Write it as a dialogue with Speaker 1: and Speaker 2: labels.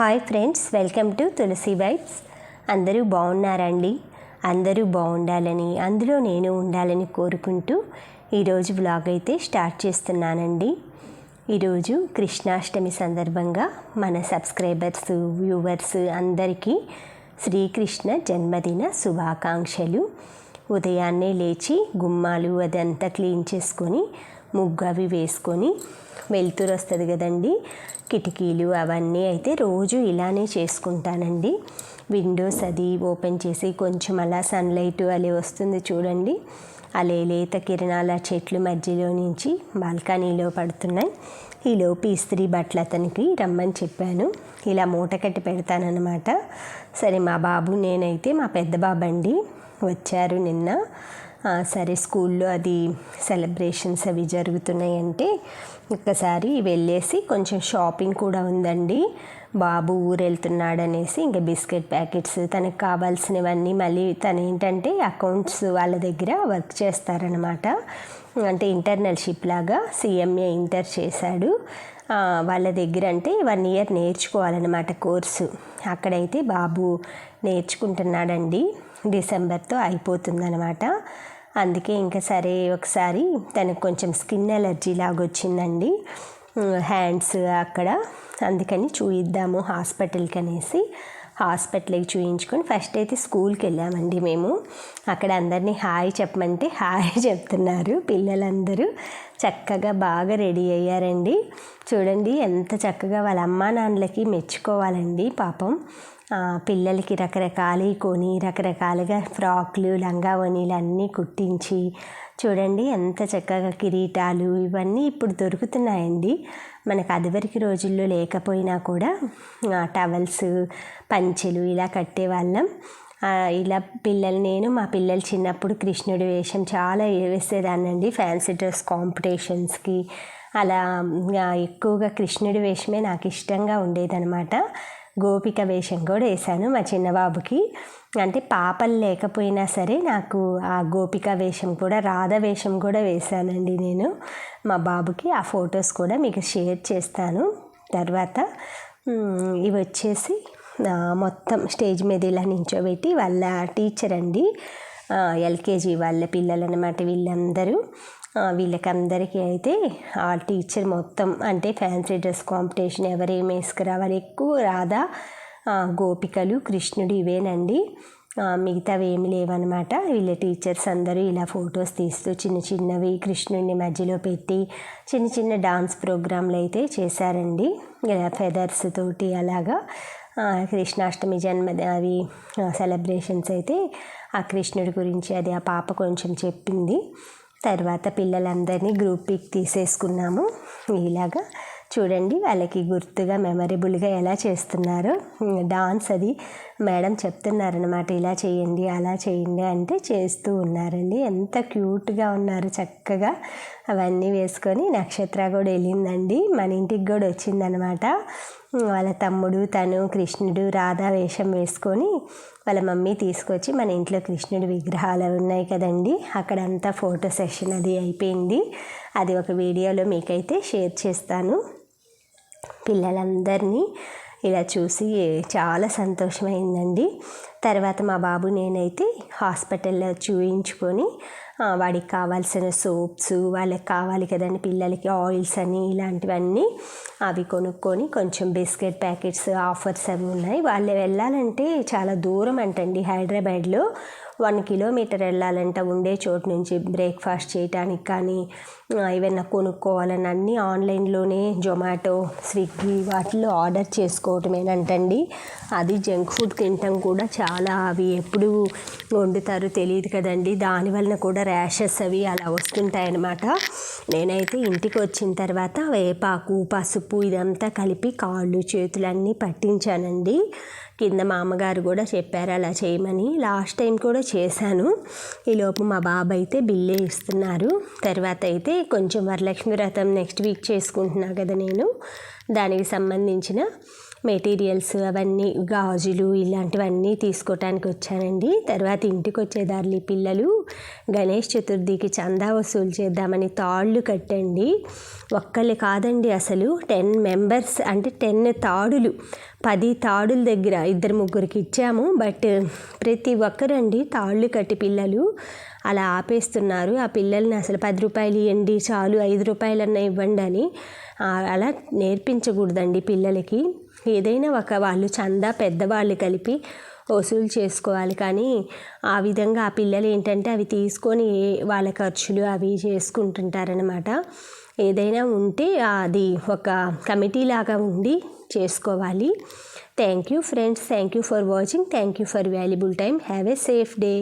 Speaker 1: Hi friends welcome to Tulasi vibes. అందరూ బాగున్నారండి? అందరూ బాగుండాలని అందులో నేను ఉండాలని కోరుకుంటూ ఈరోజు వ్లాగ్ అయితే స్టార్ట్ చేస్తున్నానండి. ఈరోజు కృష్ణాష్టమి సందర్భంగా మన సబ్స్క్రైబర్స్ వ్యూవర్స్ అందరికీ శ్రీకృష్ణ జన్మదిన శుభాకాంక్షలు. ఉదయాన్నే లేచి గుమ్మాలు అదంతా క్లీన్ చేసుకొని ముగ్గు అవి వేసుకొని వెలుతురు వస్తుంది కదండి. కిటికీలు అవన్నీ అయితే రోజు ఇలానే చేసుకుంటానండి. విండోస్ అది ఓపెన్ చేసి కొంచెం అలా సన్లైట్ అలా వస్తుంది చూడండి. అలే లేత కిరణాల చెట్లు మధ్యలో నుంచి బాల్కనీలో పడుతున్నాయి. ఈలోపు ఇస్త్రీ బట్టలు అతనికి రమ్మని చెప్పాను. ఇలా మూట కట్టి పెడతానన్నమాట. సరే మా బాబు నేనైతే మా పెద్ద బాబు అండి వచ్చారు నిన్న. సరే స్కూల్లో అది సెలబ్రేషన్స్ అవి జరుగుతున్నాయంటే ఒక్కసారి వెళ్ళేసి కొంచెం షాపింగ్ కూడా ఉందండి. బాబు ఊరు వెళ్తున్నాడు అనేసి ఇంకా బిస్కెట్ ప్యాకెట్స్ తనకు కావాల్సినవన్నీ మళ్ళీ తను ఏంటంటే అకౌంట్స్ వాళ్ళ దగ్గర వర్క్ చేస్తారనమాట. అంటే ఇంటర్నల్షిప్ లాగా సిఎంఏ ఇంటర్ చేశాడు. వాళ్ళ దగ్గర అంటే వన్ ఇయర్ నేర్చుకోవాలన్నమాట కోర్సు. అక్కడైతే బాబు నేర్చుకుంటున్నాడండి. డిసెంబర్తో అయిపోతుందన్నమాట. అందుకే ఇంకా సరే ఒకసారి తనకు కొంచెం స్కిన్ ఎలర్జీ లాగా వచ్చిందండి హ్యాండ్స్ అక్కడ. అందుకని చూయిద్దాము హాస్పిటల్కి అనేసి. హాస్పిటల్కి చూయించుకొని ఫస్ట్ అయితే స్కూల్కి వెళ్ళామండి మేము. అక్కడ అందరినీ హాయ్ చెప్పమంటే హాయ్ చెప్తున్నారు పిల్లలందరూ. చక్కగా బాగా రెడీ అయ్యారండి. చూడండి ఎంత చక్కగా వాళ్ళ అమ్మా నాన్నలకి మెచ్చుకోవాలండి పాపం. పిల్లలకి రకరకాలు కొని రకరకాలుగా ఫ్రాక్లు లంగా అన్నీ కుట్టించి చూడండి ఎంత చక్కగా కిరీటాలు ఇవన్నీ ఇప్పుడు దొరుకుతున్నాయండి. మనకు అదివరకు రోజుల్లో లేకపోయినా కూడా టవల్స్ పంచెలు ఇలా కట్టేవాళ్ళం. ఇలా పిల్లలు నేను మా పిల్లలు చిన్నప్పుడు కృష్ణుడి వేషం చాలా వేసేదాన్నండి. Fancy dress కాంపిటీషన్స్కి. అలా ఎక్కువగా కృష్ణుడి వేషమే నాకు ఇష్టంగా ఉండేదనమాట గోపిక వేషం కూడా వేశాను మా చిన్నబాబుకి. అంటే పాపలు లేకపోయినా సరే నాకు ఆ గోపిక వేషం కూడా రాధ వేషం కూడా వేశానండి నేను. మా బాబుకి ఆ ఫొటోస్ కూడా మీకు షేర్ చేస్తాను. తర్వాత ఇవి వచ్చేసి మొత్తం స్టేజ్ మీద ఇలా నించోబెట్టి వాళ్ళ టీచర్ అండి. ఎల్కేజీ వాళ్ళ పిల్లలన్నమాట వీళ్ళందరూ. వీళ్ళకందరికీ అయితే ఆ టీచర్ మొత్తం అంటే ఫ్యాన్సీ డ్రెస్ కాంపిటీషన్ ఎవరేం వేసుకురావాలి ఎక్కువ రాధా గోపికలు కృష్ణుడు ఇవేనండి. మిగతావి ఏమి లేవన్నమాట. వీళ్ళ టీచర్స్ అందరూ ఇలా ఫొటోస్ తీస్తూ చిన్న చిన్నవి కృష్ణుడిని మధ్యలో పెట్టి చిన్న చిన్న డాన్స్ ప్రోగ్రాంలు అయితే చేశారండి. ఇలా ఫెదర్స్ తోటి అలాగా. కృష్ణాష్టమి జన్మ అవి సెలబ్రేషన్స్ అయితే ఆ కృష్ణుడి గురించి అది ఆ పాప కొంచెం చెప్పింది. తర్వాత పిల్లలందరినీ గ్రూప్ పిక్ తీసేసుకున్నాము. ఇలాగా చూడండి వాళ్ళకి గుర్తుగా మెమరబుల్గా ఎలా చేస్తున్నారో. డాన్స్ అది మేడం చెప్తున్నారనమాట ఇలా చేయండి అలా చేయండి అంటే చేస్తూ ఉన్నారండి. ఎంత క్యూట్గా ఉన్నారు చక్కగా. అవన్నీ వేసుకొని నక్షత్ర కూడా వెళ్ళిందండి. మన ఇంటికి కూడా వచ్చిందనమాట వాళ్ళ తమ్ముడు తను కృష్ణుడు రాధా వేషం వేసుకొని వాళ్ళ మమ్మీ తీసుకొచ్చి మన ఇంట్లో కృష్ణుడి విగ్రహాలు ఉన్నాయి కదండి. అక్కడంతా ఫోటో సెషన్ అది అయిపోయింది. అది ఒక వీడియోలో మీకైతే షేర్ చేస్తాను. పిల్లలందరినీ ఇలా చూసి చాలా సంతోషమైందండి. తర్వాత మా బాబు నేనైతే హాస్పిటల్లో చూయించుకొని వాడికి కావాల్సిన సోప్స్ వాళ్ళకి కావాలి కదండి పిల్లలకి ఆయిల్స్ అని ఇలాంటివన్నీ అవి కొనుక్కొని కొంచెం బిస్కెట్ ప్యాకెట్స్ ఆఫర్స్ అవి ఉన్నాయి. వాళ్ళు వెళ్ళాలంటే చాలా దూరం అంటండి హైదరాబాద్లో. వన్ కిలోమీటర్ వెళ్ళాలంట ఉండే చోటు నుంచి బ్రేక్ఫాస్ట్ చేయటానికి కానీ ఏవైనా కొనుక్కోవాలని అన్నీ ఆన్లైన్లోనే జొమాటో స్విగ్గీ వాటిలో ఆర్డర్ చేసుకోవటమేనంటండి. అది జంక్ ఫుడ్ తినటం కూడా చాలా అవి ఎప్పుడు వండుతారో తెలియదు కదండి. దానివలన కూడా ర్యాషెస్ అవి అలా వస్తుంటాయన్నమాట. నేనైతే ఇంటికి వచ్చిన తర్వాత వేపాకు పసుపు ఇదంతా కలిపి కాళ్ళు చేతులు అన్నీ పట్టించానండి. కింద మా అమ్మగారు కూడా చెప్పారు అలా చేయమని. లాస్ట్ టైం కూడా చేశాను. ఈలోపు మా బాబు అయితే బిల్లే ఇస్తున్నారు. తర్వాత అయితే కొంచెం వరలక్ష్మి వ్రతం నెక్స్ట్ వీక్ చేసుకుంటున్నా కదా నేను. దానికి సంబంధించిన మెటీరియల్స్ అవన్నీ గాజులు ఇలాంటివన్నీ తీసుకోవటానికి వచ్చానండి. తర్వాత ఇంటికి వచ్చేదారులు పిల్లలు. గణేష్ చతుర్థికి చందా వసూలు చేద్దామని తాళ్ళు కట్టండి. ఒక్కళ్ళు కాదండి అసలు. టెన్ మెంబర్స్ అంటే టెన్ తాడులు. పది తాడుల దగ్గర ఇద్దరు ముగ్గురికి ఇచ్చాము. బట్ ప్రతి ఒక్కరండి తాళ్ళు కట్టి పిల్లలు అలా ఆపేస్తున్నారు. ఆ పిల్లల్ని అసలు పది రూపాయలు ఇవ్వండి చాలు ఐదు రూపాయలన్నా ఇవ్వండి అని అలా నేర్పించకూడదండి పిల్లలకి. ఏదైనా ఒక వాళ్ళు చందా పెద్దవాళ్ళు కలిపి వసూలు చేసుకోవాలి. కానీ ఆ విధంగా ఆ పిల్లలు ఏంటంటే అవి తీసుకొని వాళ్ళ ఖర్చులు అవి చేసుకుంటుంటారనమాట ఏదైనా ఉంటే అది ఒక కమిటీ లాగా ఉండి చేసుకోవాలి. Thank you friends. Thank you for watching. Thank you for valuable time. Have a safe day.